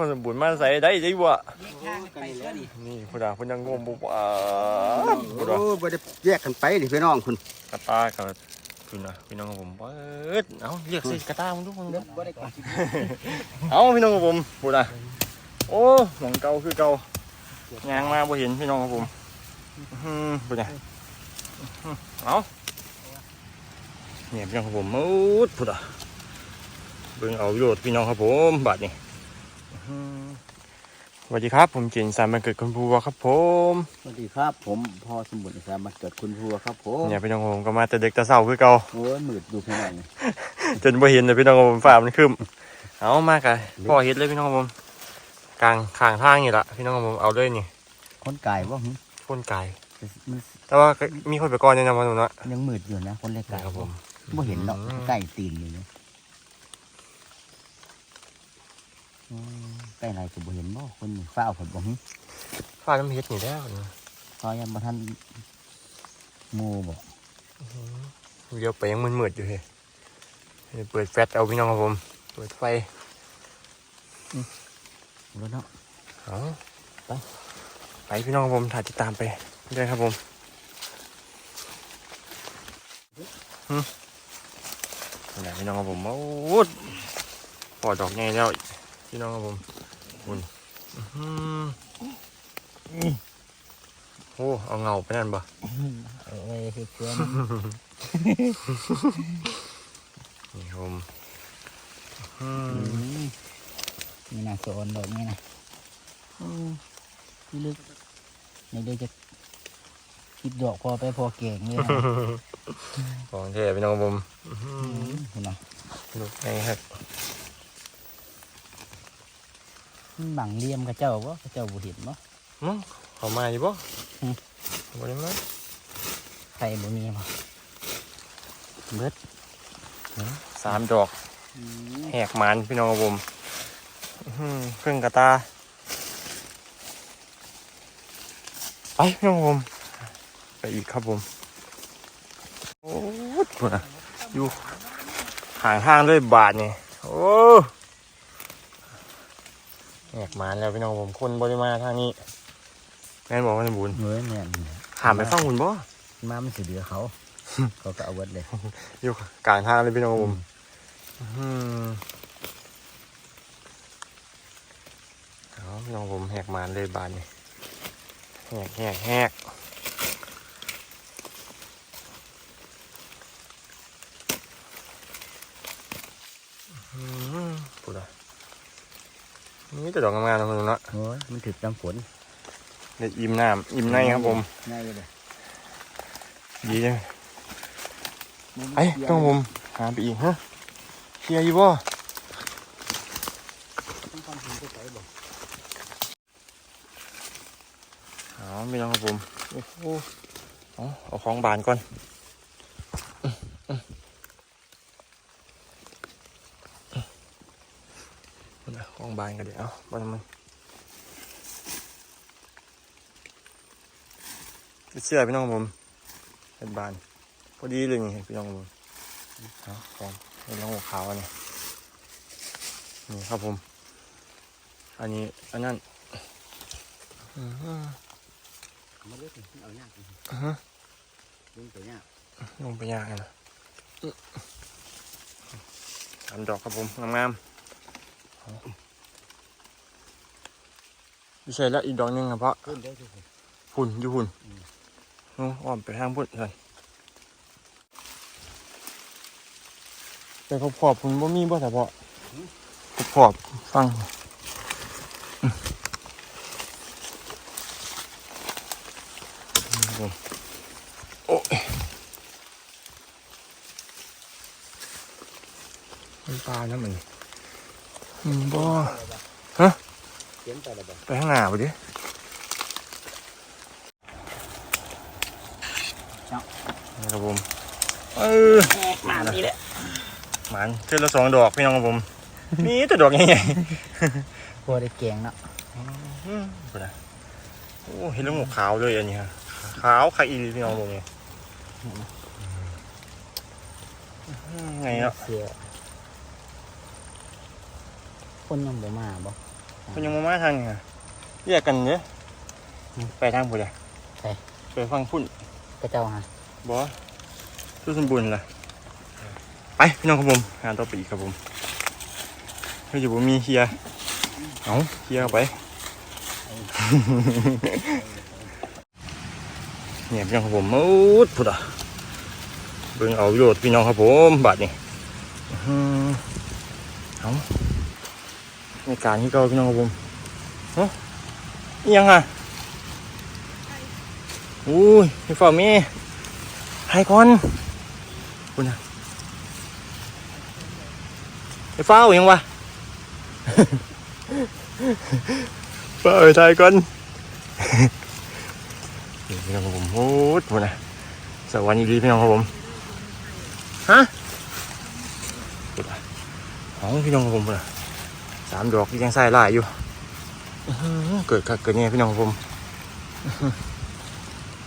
มันสมบูรณ์มาใส่ได้ได้บ่ทางไปเพื่อนี่นี่พุดาพุยังงมบุบอ่าพุดาโอ้บ่ได้แยกกันไปดิพี่น้องคุณกระตากับพี่นะพี่น้องของผมเปิดเอาเรียกสิกระตามึงทุกคนบ่ได้ก่อนเอาพี่น้องของผมพุดาโอ้หมองเก่าคือเก่ายางมาบ่เห็นพี่น้องของผมอืมพุดาเอาเนี่ยพี่น้องของผมมุดพุดาเบิ่งเอาโยชน์พี่น้องครับผมบาดนี่ สวัสดีครับ ผมเจนสามมันเกิดคุณบัวครับ ผมสวัสดีครับ ผมพ่อสมบูรณ์สามัเกิดคุณพัวครับผมเนี่ยพี่น้องผมก็มาแต่เด็กแต่เศร้าคือเก่าโอ้ยมืดดูพี่น้องนี่จนบ่เห็นเลยพี่น้องผมฝ่ามันขึ้นเอามากอะพ่อเห็ดเลยพี่น้องผมกลางข้างทางนี่ละพี่น้องผมเอาเลยนี่คนไก่บ่หึพ่นไก่มันแต่ว่าก็มีคนไปก่อนเนี่ยนะมันเนาะยังมืดอยู่นะคนเล็กไก่ครับผมบ่เห็นดอกอืมไก่ตีนอยู่นี่อืม ไก่อะไรก็บ่เห็นบ่คนนี่ฟ้าเอาผลบ่หึฝ่าน้ำเห็ดนี่แล้วพอยังบ่ทันหมู่บ่เดี๋ยวไปยังมืดๆอยู่เฮ้ยเปิดแฟลชเอาพี่น้องครับผม เปิดไฟรู้เนาะเอาไปไปพี่น้องครับผมถ่ายติดตามไปได้ครับผมหึนี่แหละพี่น้องครับผมโอ้โหปอดดอกใหญ่แล้ว พี่น้องครับผมคุณอื้อหือโอ้เอาเงาไปนั่นบ่ เอาไว้ให้เพื่อนนี่ครับผมอื้ออืหือมนี่น่าสนดอกนี่นะอืมพี่ลึกในเดี๋ยวจะคิดดอกพอไปพอเก่งเลยนะของเท่พี่น้องครับผมอื้อหือือมเห็นไหม ลูกไงครับ มันบังเลี่ยมกับเจ้าบ่กับเจ้าบ่เห็นบ่มั้งเขามาอยู่บ่อืมบ่ได้มาใครบ่มีบ่เบิดสามดอกแหกมันพี่น้องครับผมอื้อหือเครื่องกระตาไปพี่น้องครับผมไปอีกครับผมโอ้ยพุ่นน่ะอยู่ห่างทางด้วยบาทนี่โอ้ แหกมันแล้วพี่น้องผมคนบริมาทางนี้แม่นบอกว่าจะบุญเฮ้ยเนี่ยหามไปฟังคุณบ่มามันสิเหลือเขา เขาก็เอาเบิดเลยอยู่กลางทางเลยพี่น้องผมอืมเอาพี่น้องผมแหกมานเลยบานนี่แหกแหกแหกอืมปุ๊ดอะ นี่แต่ดอกงามๆนะคุณลุงเนาะโอ้ยมันถึกน้ำฝนเด็ดอิ่มน้ำอิ่มในครับผมง่ายเลยดีจังไอ้ต้องผมหาไปอีกฮะเคลียร์อยู่บ่เอาไม่ต้องครับผมโอ้โหเอาเอาของบานก่อนอื้ออื้อ อื้อเอาของบานกันเดี๋ยวเอาบานมันเสื้อพี่น้องครับผมเป็นบาน พอดีเลยนี่พี่น้องครับผมเอาของเป็นน้องหัวขาวอันนี้นี่ครับผม อันนี้อันนั้นอื้อหือมาเลือกเอายากอือฮึดึงตัวยากลงไปยากเลยนะอื้อสามดอกครับผมงามๆเอาอยู่ใช่แล้วอีกดอกหนึงครับเพราะขึ้นได้ทุกคนหุ่นอยู่หุ่นอืมนู้นอ้อมไปทางพุ่นเลยแต่เขาพอบพุ่นบ่มีบ่แต่เพาะเขาพอบฟังอื้อครับผมโอ้ยมันปลานะมันอืมบ่เขีย นไปแล้วบ่ไปข้างหน้าไปดิครับผมเออมาดีแหละหมันเทือละสองดอกพี่น้องครับผมมีแต่ดอกใหญ่พอได้แกงเนาะๆอืมไปนะโอ้เห็นแล้วหมวกขาวเลยอันนี้ฮะขาวขาวอีหลีพี่น้องผมนี่อืมไงเนาะเสียคนยังบ่มาบ่ ทคนยังมามาทางนี่ฮะแยกกันเด้อไปทางพุ่นเลยไป ไปฟังพุ่นกระเจ้าฮะบอสู้สมบูรณ์ล่ะไปพี่น้องครับผมงานต่อไปอีกครับผมเฮ้ยอยู่บ่มีเฮียเอาเฮียเอาไป เนี่ยพี่น้องครับผมมูดพุดอะเบิ่งเอาโยชน์พี่น้องครับผมบาดนี่อื้อหือเอา ในการที่เก่าพี่น้องครับผมเฮ้ยยังอะอุ้ยพี่ฝ่ามีให้ก่อนคุณอะไอ้ฟ้ายังวะฟ้าไอ้ทยก่อนพี่น้องครับผมโอ้ยพูดนะสวัสดีพี่น้องครับผมฮะพูดนะของพี่น้องครับผมพูดนะ สามดอกยังใส่ลายอยู่อื้อหือเกิดคักเกิดเนี่ยพี่น้องครับผมอื้อหือ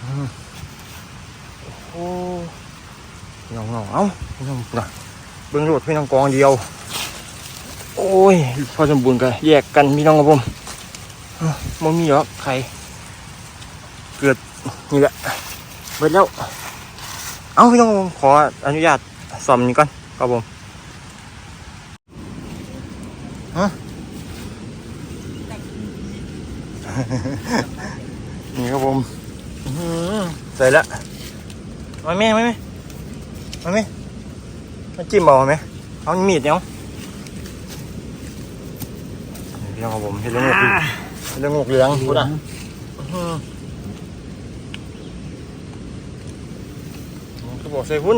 อื้อหือโอ้พี่น้องน้องเอ้าพี่น้องพูดนะเบื้องโลดพี่น้องกองเดียว โอ้ยพอสมบูรณ์กันแยกกันพี่น้องครับผมอ้าวไม่มีหรอกใครนี่แหละเบิดแล้ว เอาพี่น้องผมขออนุญาตซ่อมนี่ก่อนครับผมฮะ นี่ครับผมอื้อหือใส่แล้วมาไหมมาไหมมาไหมมาจิ้มเอาไหมเอามีดเนี่ยเอานี่พี่น้องครับผมเห็นเรื่องงกเห็นเรื่องงกเหลืองพูดอะอื้อหือเขาบอกใส่หุ้น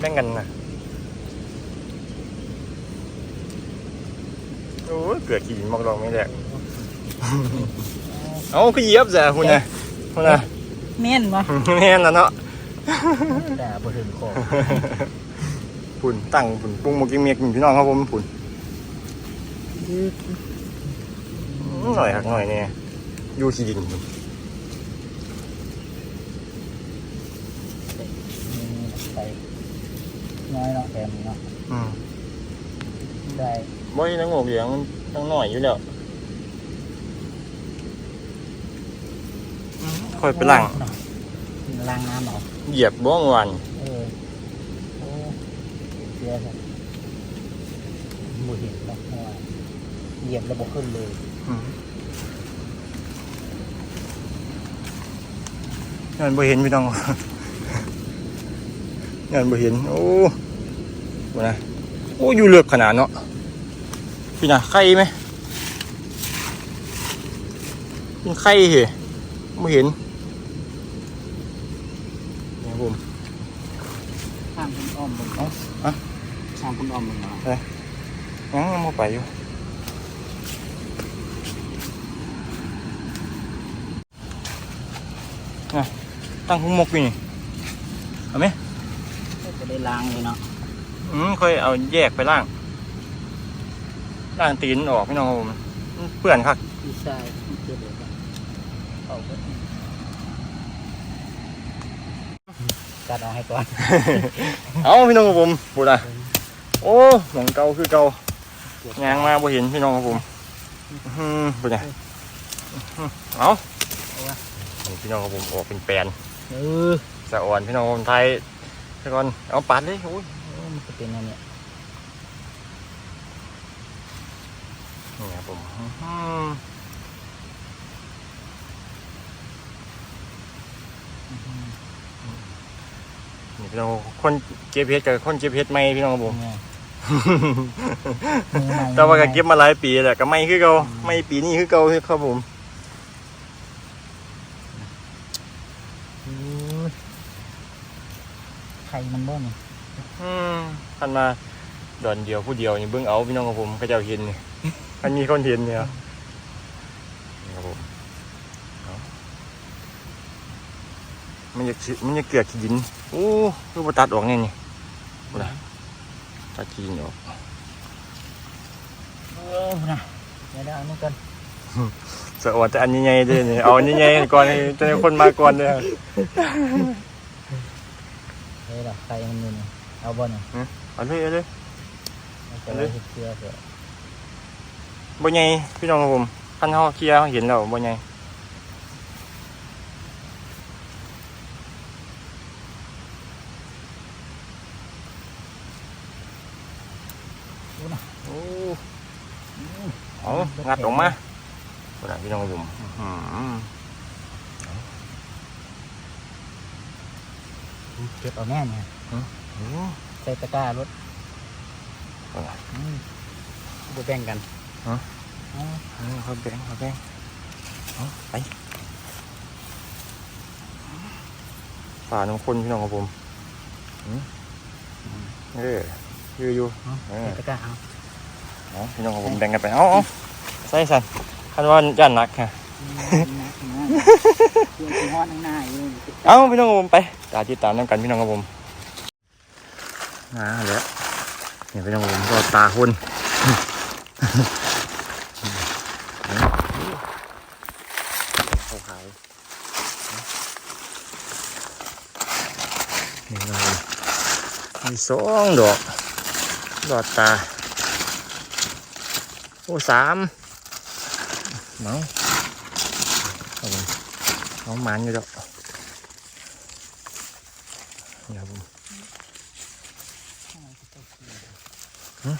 แบ่งกันนะโอ้ยเกิดขี้ดินมอกดอกไม่แหลก เอาคือเหยียบแซ่หุ่นนะหุ่นนะเม่นบ่แม่นแล้วเนาะแต่บ่ถึงคอปุ่นตั้งปุ่นปรุงหมกินเมียกินพี่น้องครับผมปุ่นอื้อหน่อยหักหน่อยเนี่ยอยู่ขี้ดินพุ่นใส่น้อยเนาะแกมเนาะอืมได้บ่อยนังโงกเหลืองมันตั้งหน่อยอยู่แล้วอืม ค่อยไปล้างล้างน้ำเหรอเหยียบบ้องวันเออโอ้เสียครับบ่เห็นเนาะเพราะว่าเหยียบแล้วบ่ขึ้นเลยงานบ่เห็นพี่น้องงานบ่เห็นโอ้บ่นะโอ้อยู่เลือกขนาดเนาะพี่น่ะไข่ไหมเป็นไข่เหรอบ่เห็นนี่ครับผม ข้างคุณอ้อมบน เอ้าอะ ข้างคุณ อ้อมบนเนาะยังยังบ่ไปอยู่น่ะตั้งหุมมกอยู่นี่เอาไหมก็ได้ล้างเลยเนาะอืมค่อยเอาแยกไปล่างล่างตีนออกพี่น้องครับผมมันเปื่อนคักพี่ชายที่เจ็บเลยครับเอาไปกัดเอาให้ก่อน เอาพี่น้องครับผมพูดอะ โอ้หมองเก่าคือเก่ายางมาบ่เห็นพี่น้องครับผมอื้อหือพูดไงเอาพี่น้องครับผมออกเป็นแปลนเออสะอ่อนพี่น้องคนไทยแต่ก่อนเอาปัดเลยโอ้ยเออมันจะเป็นอันเนี้ยนี่ครับผมอื้อหือนี่พี่น้องคนเก็บเพชรกับคนเก็บเพชรไม่พี่น้องครับผมเนี่ยมือใหม่ แต่ว่าก็เก็บมาหลายปีแหละก็ไม่คือเก่าไม่ปีนี้คือเก่าครับผมอืมไข่มันบ่เนี่ยอืมคันมาดอนเดียวผู้เดียวนี่เบิ่งเอาพี่น้องครับผมก็จะเห็นนี่คันมีคนเห็นเนี่ยนี่ครับผมเอามันจะขี้มันจะเกลือกขี้ดินโอ้คือบ่ตัดออกแน่นี่บ่ล่ะ ตัดขี้ดินออกเออนะเดี๋ยวเดี๋ยวเอานี่ก่อนสะอวดแต่อันใหญ่ๆเด้อนี่เอาอันใหญ่ๆก่อนให้จะให้คนมาก่อนเด้อเฮ้ยล่ะไข่มันอยู่นี่เอาบ่เนี่ยเอาเลยเอาเลยเอาไปเลยเฮ็ดเกลือเถอะบ่ใหญ่พี่น้องครับผมคันเฮาเคลียร์เห็นแล้วบ่ใหญ่ ดูนะ โอ้เอางัดออกมาบ่ได้พี่น้องครับผมอื้อหือเก็บเอาแน่เนี่ยโอ้ใส่ตะกร้ารถบ่ได้อืมบ่แบ่งกันฮะอ๋อเอาเขาแบ่งเขาแบ่งเอาไปฝ่าน้ำคนพี่น้องครับผมอื้อเออ อยู่อยู่เอาเออใส่ตะกร้าเอาเอาพี่น้องครับผมแบ่งกันไปเอาเอาใส่สันคันว่าย่านหนักค่ะเพื่อนที่ฮอดข้างหน้าอยู่เอาพี่น้องครับผมไปตาติดตามน้ำกันพี่น้องครับผมมาแล้วเนี่ยพี่น้องครับผมรอตาคนเขาขายนี่พี่น้องครับผมมีสองดอก รอดตา โอ้สามเมาครับผมเอามันอยู่ดอกนี่ครับผมหึ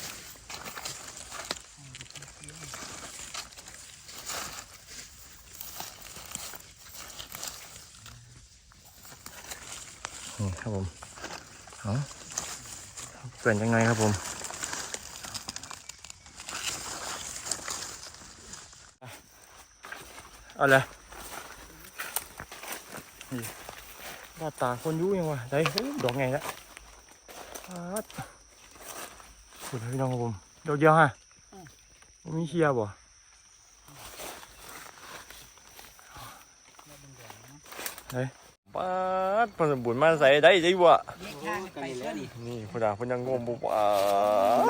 นี่ครับผม เอาเปลี่ยนยังไงครับผม อาเลยนี่หน้าตาคนอยุ่ยังวะได้เฮ้ยดอกไงละปัดสุดเลยพี่น้องครับผมดอกเดียวฮะบ่มีเคลียร์บ่ปัดเพนสมบูรณ์มาใส่ได้ได้บ่แยกทางกันไปแล้วนี่นี่คุณดาคุณยังงมบุปั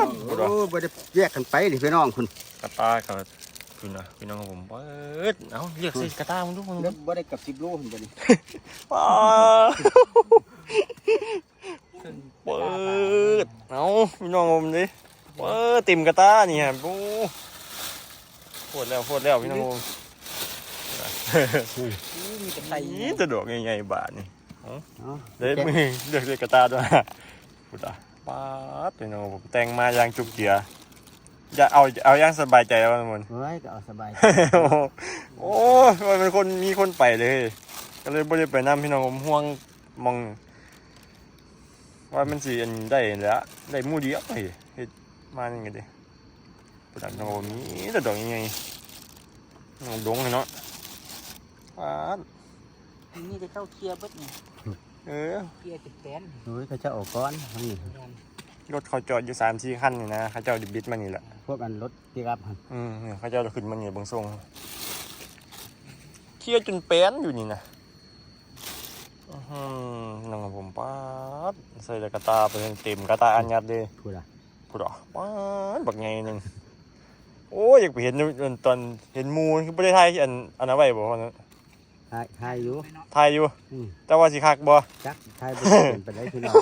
ดคุณดาโอ้บ่ได้แยกกันไปดิพี่น้องคุณกระตากับ คุณนะพี่น้องครับผมปัดเอาเรียกสิกระตามึงทุกคนเด้อบ่ได้กับ10โลพุ่นบ่นี่ปัดเปิดเอาพี่น้องผมดิเปิดติ่มกระตานี่ฮะปูโคตรแล้วโคตรแล้วพี่น้องผมอู้มีแต่ไตนี่จะดอกใหญ่ๆบาทนี่เนาะเด็ดมือเลือกเลือกกระตาด้วยพูดอะป๊าดพี่น้องผมแต่งมาอย่างจุกเกียร์ อย่าเอาเอาอย่างสบายใจแล้วมัน เฮ้ยก็เอาสบาย โอ้ยมันเป็นคนมีคนไปเลย ก็เลยบ่ได้ไปนํพี่น้องผมห่วงมอง ว่ามันสิอันได้แหล้วได้หมู่เดียวเฮ้ยเฮ็ดมานี่ไงเด้ปดังน้องผมมีแต่ดอกยังไงน้องดงเลยเนาะป๊าดนี่จะเข้าเคลียร์เบิดนี่เออเคลียร์จุดแตนเฮ้ยเขาจะเออกก้อนทางนี้ รถเขาจอดอยู่สามสี่คันนี่นะเขาเจ้าดิบบิดมานี่แหละพวกอันรถปิกอัพหั่นอืมเนี่ยเขาเจ้าจะขึ้นมานี่เบางทรงเคลียร์จนแป้นอยู่นี่นะอื้อหือน้องผมป๊าดใส่แต่กระตาไปเต็มกระตาอันยัดเลย พูดอะพูดอะป๊าดบักไงหนึ่งโอ้ยอยากไปเห็นอยู่ตอนเห็นหมูคือไม่ได้ถ่ายอันอันนั้นไว้บ่ว่านั้นทายทายอยู่ถ่ายอยู่ อืมแต่ว่าสิคักบ่จักทายบ่เป็นไปได้พี่น้อง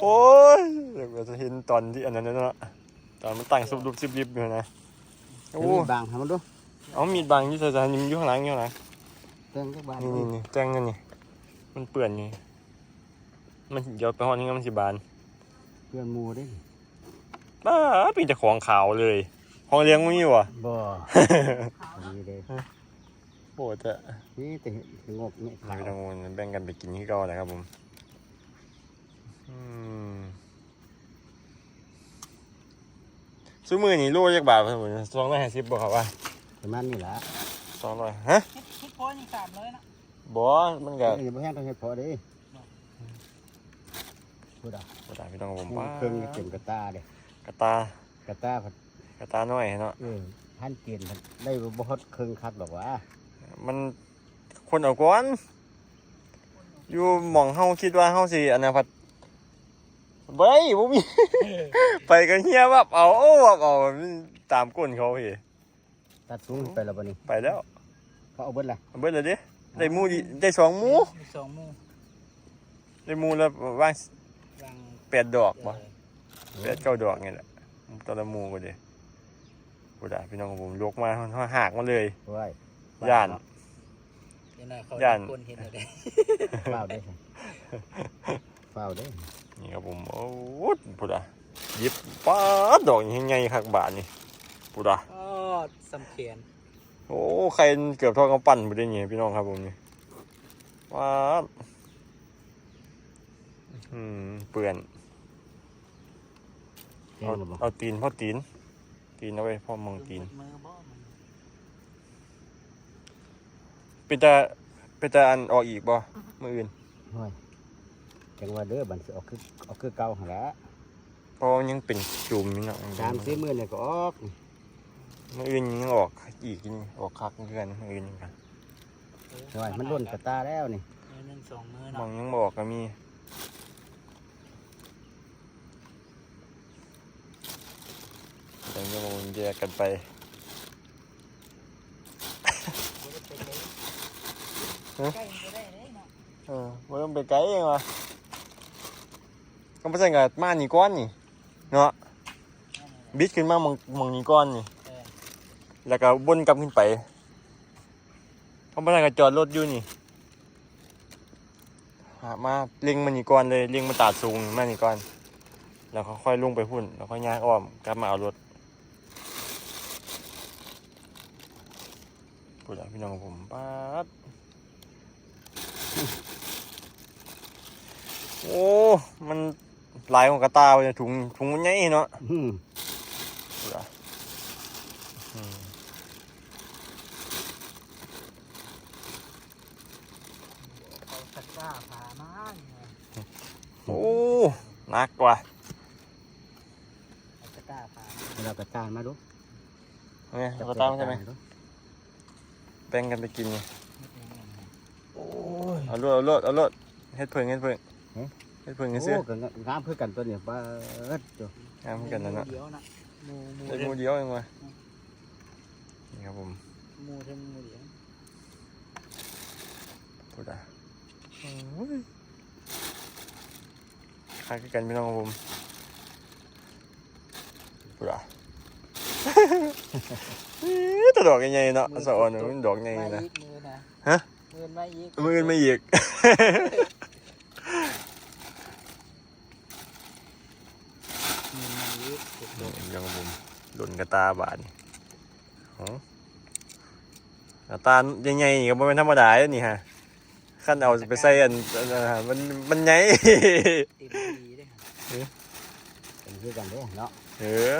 โอ้ยเดี๋ยวจะเห็นตอนที่อันนั้นเนาะตอนมันตั้งซุบดุบซิบลิบอยู่นะโอ้จะมีบางทำมันดูเอามีดบางอยู่ใส่ใส่ยิ้มอยู่ข้างหลังอยู่ข้างหลังเต้งจักบางนี่นี่นี่แจ้งกันนี่มันเปื่อนนี่มันเดี๋ยวไปห้องนี้มันสิบานเพื่อนหมู่เด้บ้าเป็นเจ้าของขาวเลยห้องเลี้ยงไม่มีวะบ่นี่เด้โปรดอะนี่แต่งบเนี่ยไม่ต้องวนแบ่งกันไปกินที่ก่อนนะครับผมอืม ซื้อมือนี่โลจักบาทครับผมสองร้อยห้าสิบบอกครับว่าประมาณนี้ล่ะสองร้อยฮะคิดคิดพอนี่สามร้อยนะบอมันก็เอ้ยบ่แห้งต้องเฮ็ดพอเด้พูดอะบ่ได้พี่น้องผมหมู่ป้าเครื่องนี่เต็มกระตาเด้กระตากระตาพัดกระตาน้อยเนาะเออท่านเกณฑ์พัดได้บ่ฮอดเครื่องคัดดอกว่า มันคนเอาก้อนอยู่หมองเฮาคิดว่าเฮาสิอันนั้นพัด เบ้ยบ่มี ไปกันเฮียวับเอาวับเอามันตามก้นเขาเฮ้ตัดสูงไปแล้วบ่นี่ไปแล้วเขาเอาเบิดล่ะเอาเบิดเลยดิได้หมูดิได้สองหมูมีสองหมู่ได้หมูแล้วว่างวางแปดดอกบ่แปดเก้าดอกนี่แหละตอนละหมูก็ดิพูดได้พี่น้องครับผมยกมาหากมาเลยไว้ย่านเดี๋ยวหน่อยเขาย่านคนเห็นเลยเฝ้าได้อเฝ้าได้อ นี่ครับผมโอ้ยพูดได้หยิบป้าดดอกยังไงคักบาทนี่พูดได้อ๋อสำเขียนโอ้ใครเกือบเท่ากำปั้นไปได้ไงพี่น้องครับผมนี่ป้าดอืมเปื่อนแจ้เอางแล้วบ่เอาตีนพ่อตีน ตีนเอาไว้พ่อมองตีนมือบ่มันเป็นแต่เป็นแต่อันออกอีกบ่มืออื่นโอ้ย จังว่าเด้อบันสิออกคือออกคือเก่าหั่นแหละเพราะว่ายังเป็นจุ่มอยู่เนาะสามสี่มื้อนี่ก็ออกมืออื่นยังออกอีกนี่ออกคักเพื่อนมืออื่นยังกันโอ้ยมันล้นกระตาแล้วนี่มือหนึ่งสองมือมอเนาะงยังบอกก็มีเดี๋ยวจะมาแยกกันไปใกล้จะได้เลยเนาะ เออว่าต้องไปไกลเองวะ ก็ไม่ใช่กับมานี่ก้อนนี่ เนาะบิดขึ้นมามองมองนี่ก้อนนี่ แล้วก็วนกลับขึ้นไปเขาไม่ใช่กับจอดรถอยู่นี่หามาเล็งมันนี่ก้อนเลยเล็งมันตาดสูงมานี่ก้อน แล้วเขาค่อยลงไปพุ่น แล้วค่อยย่างอ้อมกลับมาเอารถพูดแล้วพี่น้องผมป๊าดโอ้ มัน ลายของกระตาเลยถุงถุงมันใหญ่เนาะอืมพูดแล้วอืมเขาตะกร้าพามาไงโอ้หนักกว่าเอาตะกร้าพามาเรากระตามาดูเนี่ยเอากระตามาใช่ไหมแบ่งกันไปกินไงไม่เป็นไรนะโอ้ยเอาลวดเอาลวดเอาลวดเฮ็ดเพิ่งเฮ็ดเพิ่ง เฮ็ดเพิ่งโอ้ซื้อก็งามเพื่อกันตัวนี้เปิดจ้ะงามเหมือนกันนะเนาะเดียวนะหมูหมูได้หมูเดียวเองวะนี่ครับผมหมูทั้งหมูเดียวพูดอะโอ้ยคล้ายกันพี่น้องครับผมพูดอะตัวดอกใหญ่ๆเนาะสะออนมันดอกใหญ่มานะอีกมือนะฮะมือมาอีกมืออื่นไม่อีก มือมาอีกสุด นี่ ยังผมหล่นกระตาบาดนี่อ๋อกระตาใหญ่ๆนี่ก็บ่เป็นธรรมดาเด้อนี่ฮะขั้นเอาไปใส่อันอันนั้นฮะมันมันใหญ่ๆเต็มดีเลยค่ะเป็นเพื่อกันเด้อเนาะเออ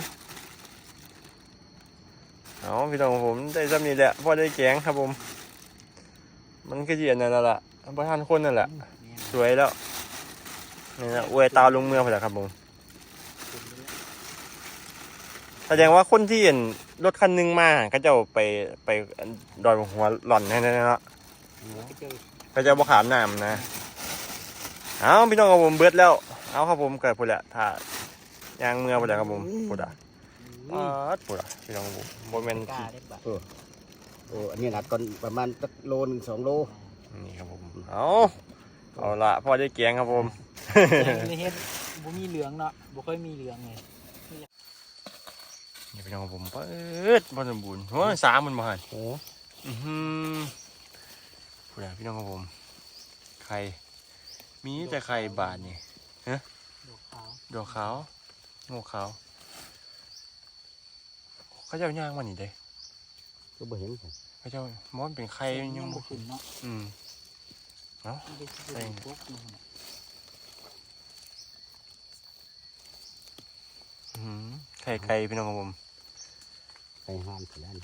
เอาพี่น้องผมได้ซ้ำนี่แหละพอได้แกงครับผม มันก็เยียนนั่นแหละประทานคนนั่นแหละเนี่ยสวยแล้วนี่นะอวยตาวลงเมืองไปแล้วครับผม เต็มเลย แสดงว่าคนที่เห็นรถคันหนึงมาก็จะเอาไปไปดอยหัวหล่อนให้นั่นเนาะแล้วก็เจอก็จะบ่ขามน้ำนะ เอาพี่น้องครับผมเบิดแล้ว เอาครับผมเกิดพูดแหละถ้ายางเมืองพูดแหละครับผมพูดอะปาดพูดอะพี่น้องครับผมโมเมนกล้าได้ปะโอ้อันนี้หนักก่อนประมาณสักโลหนึงสองโลนี่ครับผมเอาเอาละพอได้แกงครับผมเลยเฮ็ดบ่มีเหลืองเนาะบ่ค่อยมีเหลืองเล ยนี่พี่น้องครับผมเปิดบอลสมบูรณ์โอ้ยสามมันมาหันโอ้อือหือพูดอะพี่น้องครับผมไข่มีแต่ไข่บาทนี่ดอกขาวดอกขาวงูขาวเขาเจ้าย่างมันนี่เด้ก็บ่เห็นสิเขาเจ้ามอนเป็นไข่ยัยังงบ่บ่ขึ้นเนาะอืมมันได้สิเป็นพวกนึงน่ะอื้อหือ ไข่ไก่พี่น้องครับผมไปห้ามเสียน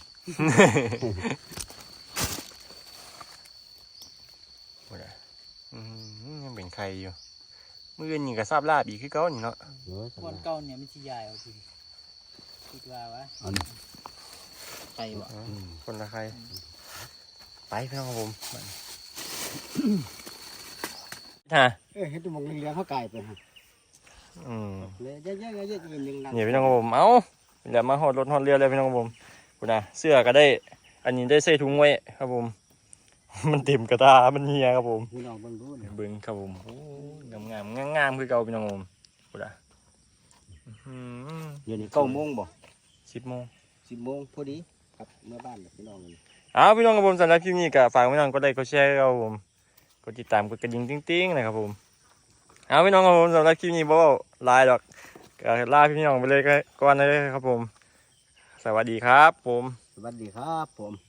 พูดอะอืมยังเป็นไข่อยู่มือนี่ก็ทราบลาบอีกคือเก่านี่เนาะเออวันเก่าเนี่ยมันสิใหญ่เอาทีคิดว่าวะเอานี่ไปบ่อืมคนละไข่ไปพี่น้องครับผมฮะเอ้ยเห็นตัวมองเลี้ยงเขาไก่ไปฮะ อืมเลยเยอะๆเยอะๆยิงๆนั่งนี่พี่น้องครับผมเอ้าเดี๋ยวมาหอดรถหอดเรือเลยพี่น้องครับผมกูนะเสื้อก็ได้ อันนี้ได้ใส่ถุงไว้ครับผม มันเต็มกระตามันเฮียครับผมพี่น้องเบิ่งดูเนี่ยเบิ้งครับผมโอ้งามงามงามงามๆคือเก่าพี่น้องครับผมกูนะเดี๋ยวนี้เก้าโมงบ่สิบโมงสิบโมงพอดีกลับเมื่อบ้านแล้วพี่น้องนี่เอาพี่น้องครับผมสำหรับคลิปนี้ก็ฝากพี่น้องกดไลค์กดแชร์ครับผมกดติดตามกดกระดิ่งติ้งๆนะครับผม เอาพี่น้องครับผมสำหรับคลิปนี้บ่าลายดอกก็ลาพี่น้องไปเลยก็ก่อนเลยครับผม สวัสดีครับผม สวัสดีครับผม